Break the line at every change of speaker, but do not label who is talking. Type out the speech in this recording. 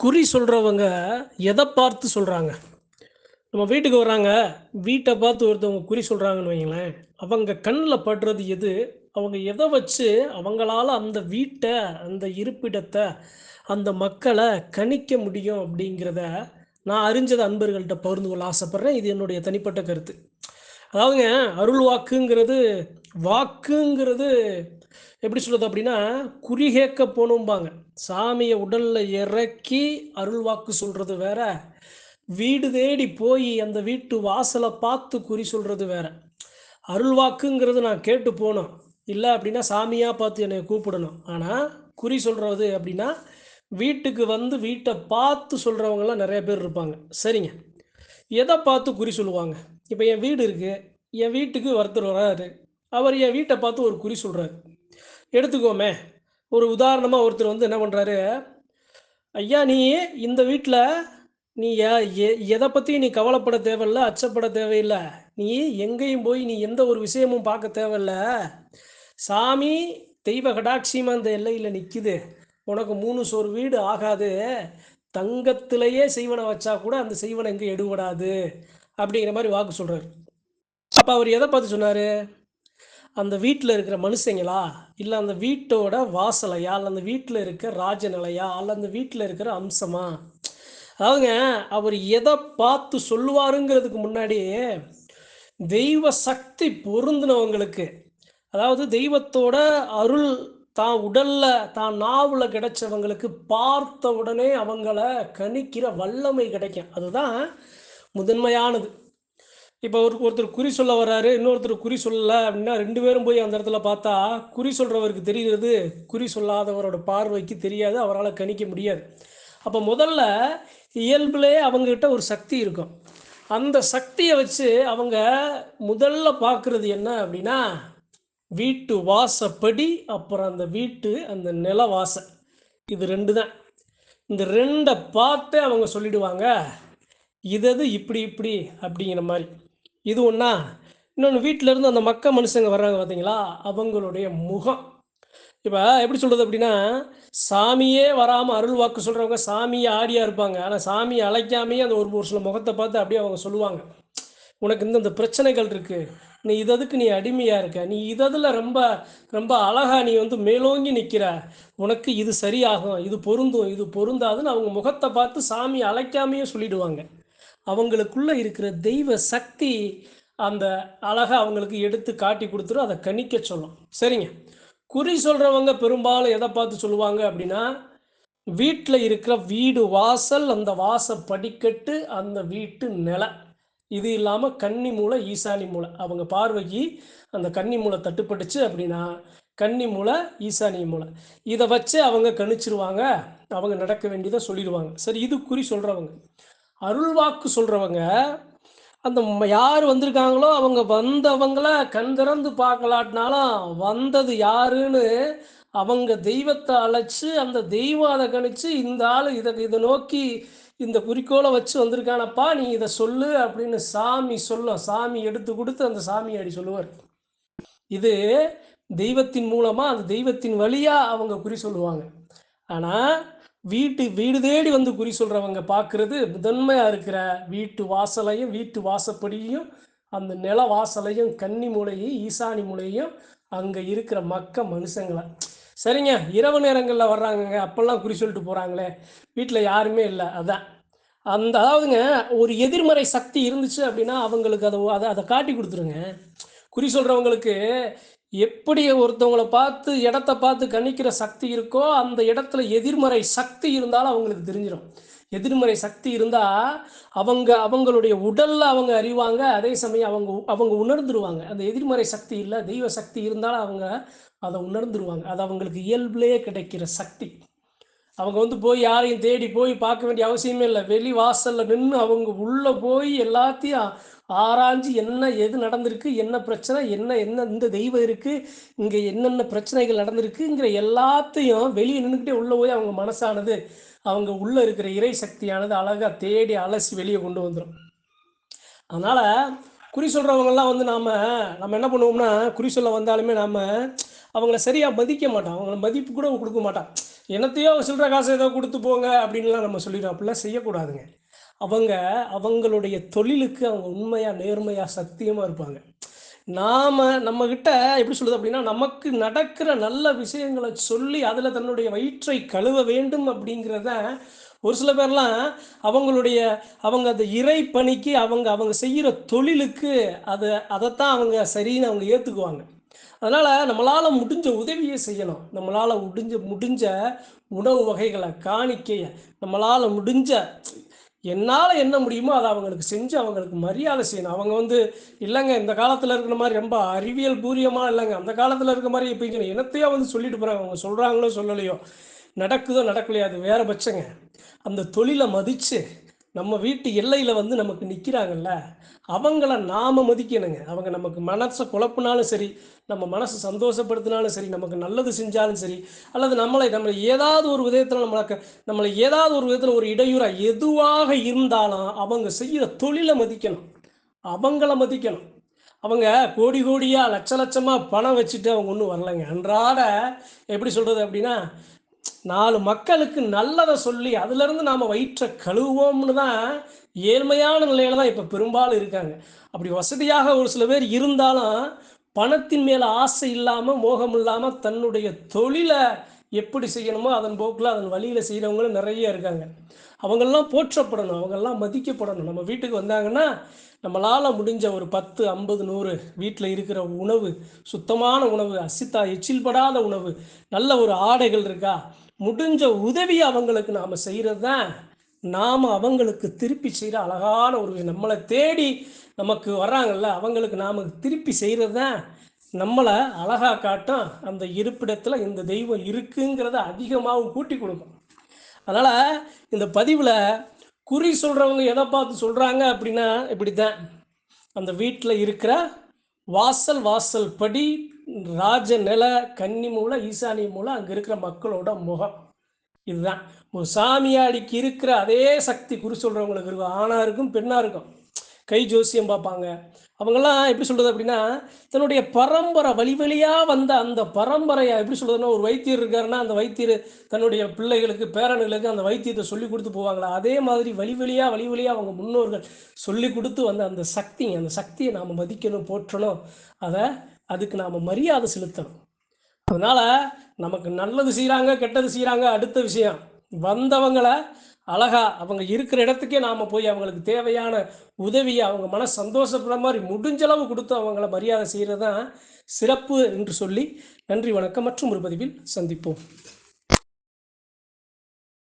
குறி சொல்கிறவங்க எதை பார்த்து சொல்கிறாங்க நம்ம வீட்டுக்கு வர்றாங்க வீட்டை பார்த்து ஒருத்தவங்க குறி சொல்கிறாங்கன்னு வைங்களேன் அவங்க கண்ணில் படுறது எது? அவங்க எதை வச்சு அவங்களால அந்த வீட்டை அந்த இருப்பிடத்தை அந்த மக்களை கணிக்க முடியும் அப்படிங்கிறத நான் அறிஞ்சது அன்பர்கள்ட்ட பகிர்ந்து கொள்ள ஆசைப்பட்றேன். இது என்னுடைய தனிப்பட்ட கருத்து. அதாவதுங்க அருள் வாக்குங்கிறது வாக்குங்கிறது எப்படி சொல்கிறது அப்படின்னா குறி கேட்க போகணும்பாங்க. சாமியை உடலில் இறக்கி அருள் வாக்கு சொல்கிறது வேற. வீடு தேடி போய் அந்த வீட்டு வாசலை பார்த்து குறி சொல்கிறது வேற. அருள் வாக்குங்கிறது நான் கேட்டு போகணும். இல்லை அப்படின்னா சாமியாக பார்த்து என்னை கூப்பிடணும். ஆனால் குறி சொல்கிறது அப்படின்னா வீட்டுக்கு வந்து வீட்டை பார்த்து சொல்கிறவங்கலாம் நிறைய பேர் இருப்பாங்க. சரிங்க. எதை பார்த்து குறி சொல்லுவாங்க? இப்போ என் வீடு இருக்குது என் வீட்டுக்கு ஒருத்தர் வராரு. அவர் என் வீட்டை பார்த்து ஒரு குறி சொல்கிறாரு எடுத்துக்கோமே. ஒரு உதாரணமாக ஒருத்தர் வந்து என்ன பண்ணுறாரு ஐயா நீ இந்த வீட்டில் நீ எ- எதை பற்றியும் நீ கவலைப்பட தேவையில்ல அச்சப்பட தேவையில்லை. நீ எங்கேயும் போய் நீ எந்த ஒரு விஷயமும் பார்க்க தேவையில்ல. சாமி தெய்வ கடாட்சியமாக அந்த எல்லையில் நிற்குது உனக்கு மூணு சோறு வீடு ஆகாது. தங்கத்திலேயே செய்வனை வச்சா கூட அந்த செய்வனை எங்கே எடுபடாது? அப்படிங்கிற மாதிரி வாக்கு சொல்கிறார் அப்போ அவர் எதை பார்த்து சொன்னார்? அந்த வீட்டில் இருக்கிற மனுஷங்களா? இல்லை அந்த வீட்டோட வாசலையா? இல்லை அந்த வீட்டில் இருக்கிற ராஜநிலையா? அல்ல அந்த வீட்டில் இருக்கிற அம்சமா? அதாவதுங்க அவர் எதை பார்த்து சொல்லுவாருங்கிறதுக்கு முன்னாடி தெய்வ சக்தி பொருந்தினவங்களுக்கு அதாவது தெய்வத்தோட அருள் தான் உடல்ல தான் நாவுல கிடைச்சவங்களுக்கு பார்த்த உடனே அவங்கள கணிக்கிற வல்லமை கிடைக்கும். அதுதான் முதன்மையானது. இப்போ ஒரு ஒருத்தர் குறி சொல்ல வர்றாரு இன்னொருத்தர் குறி சொல்லலை அப்படின்னா ரெண்டு பேரும் போய் அந்த இடத்துல பார்த்தா குறி சொல்கிறவருக்கு தெரிகிறது குறி சொல்லாதவரோட பார்வைக்கு தெரியாது அவரால் கணிக்க முடியாது. அப்போ முதல்ல இயல்பிலே அவங்கக்கிட்ட ஒரு சக்தி இருக்கும். அந்த சக்தியை வச்சு அவங்க முதல்ல பார்க்குறது என்ன அப்படின்னா வீட்டு வாசப்படி அப்புறம் அந்த வீட்டு அந்த நில வாசை இது ரெண்டு தான் இந்த ரெண்டை பார்த்து அவங்க சொல்லிடுவாங்க இதது இப்படி இப்படி அப்படிங்கிற மாதிரி. இது ஒன்றா இன்னொன்று வீட்டிலேருந்து அந்த மக்க மனுஷங்க வர்றாங்க பார்த்தீங்களா அவங்களுடைய முகம். இப்போ எப்படி சொல்கிறது அப்படின்னா சாமியே வராமல் அருள் வாக்கு சொல்கிறவங்க சாமியை ஆடியாக இருப்பாங்க. ஆனால் சாமியை அழைக்காமையே அந்த ஒரு ஒரு சில முகத்தை பார்த்து அப்படியே அவங்க சொல்லுவாங்க. உனக்கு இந்த இந்த பிரச்சனைகள் இருக்குது நீ இததுக்கு நீ அடிமையாக இருக்க? நீ இததில் ரொம்ப ரொம்ப அழகா நீ வந்து மேலோங்கி நிற்கிற உனக்கு இது சரியாகும் இது பொருந்தும் இது பொருந்தாதுன்னு அவங்க முகத்தை பார்த்து சாமி அழைக்காமையே சொல்லிடுவாங்க. அவங்களுக்குள்ள இருக்கிற தெய்வ சக்தி அந்த அழகை அவங்களுக்கு எடுத்து காட்டி கொடுத்துரும். அதை கணிக்க சொல்லும். சரிங்க. குறி சொல்கிறவங்க பெரும்பாலும் எதை பார்த்து சொல்லுவாங்க அப்படின்னா வீட்டில் இருக்கிற வீடு வாசல் அந்த வாச படிக்கட்டு அந்த வீட்டு நிலை. இது இல்லாமல் கன்னி மூலை ஈசானி மூலை அவங்க பார்வைக்கு அந்த கன்னி மூலை தட்டுப்பட்டுச்சு அப்படின்னா கன்னி மூலை ஈசானி மூலை இதை வச்சு அவங்க கணிச்சிருவாங்க. அவங்க நடக்க வேண்டியதை சொல்லிடுவாங்க. சரி இது குறி சொல்கிறவங்க அருள்வாக்கு சொல்கிறவங்க அந்த யார் வந்திருக்காங்களோ அவங்க வந்தவங்கள கண் திறந்து பார்க்கலாட்டினாலும் வந்தது யாருன்னு அவங்க தெய்வத்தை அழைச்சி அந்த தெய்வம் அதை கணிச்சு இந்த ஆள் இதை இதை நோக்கி இந்த குறிக்கோளை வச்சு வந்திருக்கானப்பா நீ இதை சொல்லு அப்படின்னு சாமி சொல்லும். சாமி எடுத்து கொடுத்து அந்த சாமி அடி சொல்லுவார். இது தெய்வத்தின் மூலமா அந்த தெய்வத்தின் வழியா அவங்க குறி சொல்லுவாங்க. ஆனால் வீட்டு வீடு தேடி வந்து குறி சொல்றவங்க பார்க்குறது முதன்மையா இருக்கிற வீட்டு வாசலையும் வீட்டு வாசப்படியையும் அந்த நில வாசலையும் கன்னி மூலையும் ஈசானி மூலையும் அங்க இருக்கிற மக்க மனுஷங்களை. சரிங்க இரவு நேரங்களில் வர்றாங்கங்க. அப்பெல்லாம் குறி சொல்லிட்டு போகிறாங்களே வீட்டில் யாருமே இல்லை. அதான். அந்த அதாவதுங்க ஒரு எதிர்மறை சக்தி இருந்துச்சு அப்படின்னா அவங்களுக்கு அதை அதை அதை காட்டி கொடுத்துருங்க. குறி சொல்கிறவங்களுக்கு எப்படி ஒருத்தவங்கள பார்த்து இடத்த பார்த்து கணிக்கிற சக்தி இருக்கோ அந்த இடத்துல எதிர்மறை சக்தி இருந்தாலும் அவங்களுக்கு தெரிஞ்சிடும் எதிர்மறை சக்தி இருந்தால் அவங்க அவங்களுடைய உடலில் அவங்க அறிவாங்க அதே சமயம் அவங்க அவங்க உணர்ந்துருவாங்க. அந்த எதிர்மறை சக்தி இல்லை தெய்வ சக்தி இருந்தாலும் அவங்க அதை உணர்ந்துருவாங்க. அது அவங்களுக்கு இயல்புலேயே கிடைக்கிற சக்தி. அவங்க வந்து போய் யாரையும் தேடி போய் பார்க்க வேண்டிய அவசியமே இல்லை. வெளி வாசலில் நின்று அவங்க உள்ளே போய் எல்லாத்தையும் ஆராய்ஞ்சு என்ன எது நடந்திருக்கு என்ன பிரச்சனை என்ன என்ன இந்த தெய்வம் இருக்கு இங்க என்னென்ன பிரச்சனைகள் நடந்திருக்குங்கிற எல்லாத்தையும் வெளியே நின்றுக்கிட்டே உள்ள போய் அவங்க மனசானது அவங்க உள்ள இருக்கிற இறை சக்தியானது அழகா தேடி அலசி வெளியே கொண்டு வந்துடும் அதனால குறி சொல்றவங்கெல்லாம் வந்து நாம நம்ம என்ன பண்ணுவோம்னா குறி சொல்ல வந்தாலுமே நாம அவங்கள சரியா மதிக்க மாட்டோம். அவங்கள மதிப்பு கூட கொடுக்க மாட்டோம். என்னத்தையோ சில்லற காசு ஏதோ கொடுத்து போங்க அப்படின்லாம் நம்ம சொல்லிடுறோம் அப்படிலாம் செய்யக்கூடாதுங்க. அவங்க அவங்களுடைய தொழிலுக்கு அவங்க உண்மையாக நேர்மையாக சத்தியமாக இருப்பாங்க. நாம் நம்மக்கிட்ட எப்படி சொல்லுது அப்படின்னா நமக்கு நடக்கிற நல்ல விஷயங்களை சொல்லி அதில் தன்னுடைய வயிற்றை கழுவ வேண்டும் அப்படிங்கிறத ஒரு சில பேர்லாம் அவங்களுடைய அவங்க அந்த இறை பணிக்கு அவங்க அவங்க செய்கிற தொழிலுக்கு அதை அதைத்தான் அவங்க சரின்னு அவங்க ஏற்றுக்குவாங்க அதனால் நம்மளால் முடிஞ்ச உதவியை செய்யணும். நம்மளால் முடிஞ்ச முடிஞ்ச உணவு வகைகளை காணிக்கையை நம்மளால் முடிஞ்ச என்னால் என்ன முடியுமோ அதை அவங்களுக்கு செஞ்சு அவங்களுக்கு மரியாதை செய்யணும். அவங்க வந்து இல்லைங்க இந்த காலத்தில் இருக்கிற மாதிரி ரொம்ப அறிவியல் பூரியமாக இல்லைங்க. அந்த காலத்தில் இருக்கிற மாதிரி இப்போ இங்கே என்னத்தையோ வந்து சொல்லிட்டு போகிறாங்க அவங்க சொல்கிறாங்களோ சொல்லலையோ. நடக்குதோ நடக்கலையோ அது வேற பட்சங்க. அந்த தொழிலை மதித்து நம்ம வீட்டு எல்லையில் வந்து நமக்கு நிற்கிறாங்கல்ல அவங்கள நாம் மதிக்கணுங்க. அவங்க நமக்கு மனசை குழப்பினாலும் சரி நம்ம மனசை சந்தோஷப்படுத்தினாலும் சரி நமக்கு நல்லது செஞ்சாலும் சரி அல்லது நம்மளை நம்மளை ஏதாவது ஒரு விதத்தில் நம்மளுக்கு நம்மளை ஏதாவது ஒரு விதத்தில் ஒரு இடையூறாக எதுவாக இருந்தாலும் அவங்க செய்கிற தொழிலை மதிக்கணும். அவங்கள மதிக்கணும். அவங்க கோடி கோடியாக லட்ச லட்சமாக பணம் வச்சுட்டு அவங்க ஒன்றும் வரலைங்க. அன்றாட எப்படி சொல்கிறது அப்படின்னா நாலு மக்களுக்கு நல்லதை சொல்லி அதுலேருந்து நாம் வயிற்றை கழுவுவோம்னு தான் ஏழ்மையான நிலையில தான் இப்போ பெரும்பாலும் இருக்காங்க. அப்படி வசதியாக ஒரு சில பேர் இருந்தாலும் பணத்தின் மேலே ஆசை இல்லாமல் மோகம் இல்லாமல் தன்னுடைய தொழிலை எப்படி செய்யணுமோ அதன் போக்கில் அதன் வழியில் செய்கிறவங்களும் நிறைய இருக்காங்க. அவங்கெல்லாம் போற்றப்படணும் அவங்கெல்லாம் மதிக்கப்படணும். நம்ம வீட்டுக்கு வந்தாங்கன்னா நம்மளால் முடிஞ்ச ஒரு பத்து ஐம்பது நூறு வீட்டில் இருக்கிற உணவு சுத்தமான உணவு அசித்தா எச்சில் படாத உணவு நல்ல ஒரு ஆடைகள் இருக்கா? முடிஞ்ச உதவி அவங்களுக்கு நாம் செய்கிறது தான் நாம் அவங்களுக்கு திருப்பி செய்கிற அழகான ஒரு நம்மளை தேடி நமக்கு வர்றாங்கல்ல அவங்களுக்கு நாம் திருப்பி செய்கிறது தான் நம்மளை அழகாக காட்டும் அந்த இருப்பிடத்தில் இந்த தெய்வம் இருக்குங்கிறத அதிகமாகவும் கூட்டி கொடுக்கும். அதனால் இந்த பதிவில் குறி சொல்கிறவங்க எதை பார்த்து சொல்கிறாங்க அப்படின்னா இப்படி தான் அந்த வீட்டில் இருக்கிற வாசல் வாசல் படி ராஜ நில கன்னி மூலம் ஈசானி மூலம் அங்கே இருக்கிற மக்களோட முகம். இதுதான். ஒரு சாமியாடிக்கு இருக்கிற அதே சக்தி குறி சொல்கிறவங்களுக்கு இருக்கும். ஆணாக இருக்கும் பெண்ணாக இருக்கும். கை ஜோசியம் பார்ப்பாங்க. அவங்கெல்லாம் எப்படி சொல்கிறது அப்படின்னா தன்னுடைய பரம்பரை வழி வழியாக வந்த அந்த பரம்பரையை எப்படி சொல்கிறதுன்னா ஒரு வைத்தியர் இருக்காருன்னா அந்த வைத்தியர் தன்னுடைய பிள்ளைகளுக்கு பேரனுகளுக்கு அந்த வைத்தியத்தை சொல்லி கொடுத்து போவாங்களா? அதே மாதிரி வழி வழியாக வழி வழியாக அவங்க முன்னோர்கள் சொல்லி கொடுத்து வந்த அந்த சக்தி அந்த சக்தியை நாம் மதிக்கணும் போற்றணும். அதை அதுக்கு நாம் மரியாதை செலுத்தணும். அதனால் நமக்கு நல்லது செய்கிறாங்க கெட்டது செய்கிறாங்க அடுத்த விஷயம். வந்தவங்களை அழகா அவங்க இருக்கிற இடத்துக்கே நாம் போய் அவங்களுக்கு தேவையான உதவியை அவங்க மன சந்தோஷப்படுற மாதிரி முடிஞ்சளவு கொடுத்து அவங்கள மரியாதை செய்கிறது தான் சிறப்பு என்று சொல்லி நன்றி வணக்கம் மற்றும் ஒரு பதிவில் சந்திப்போம்.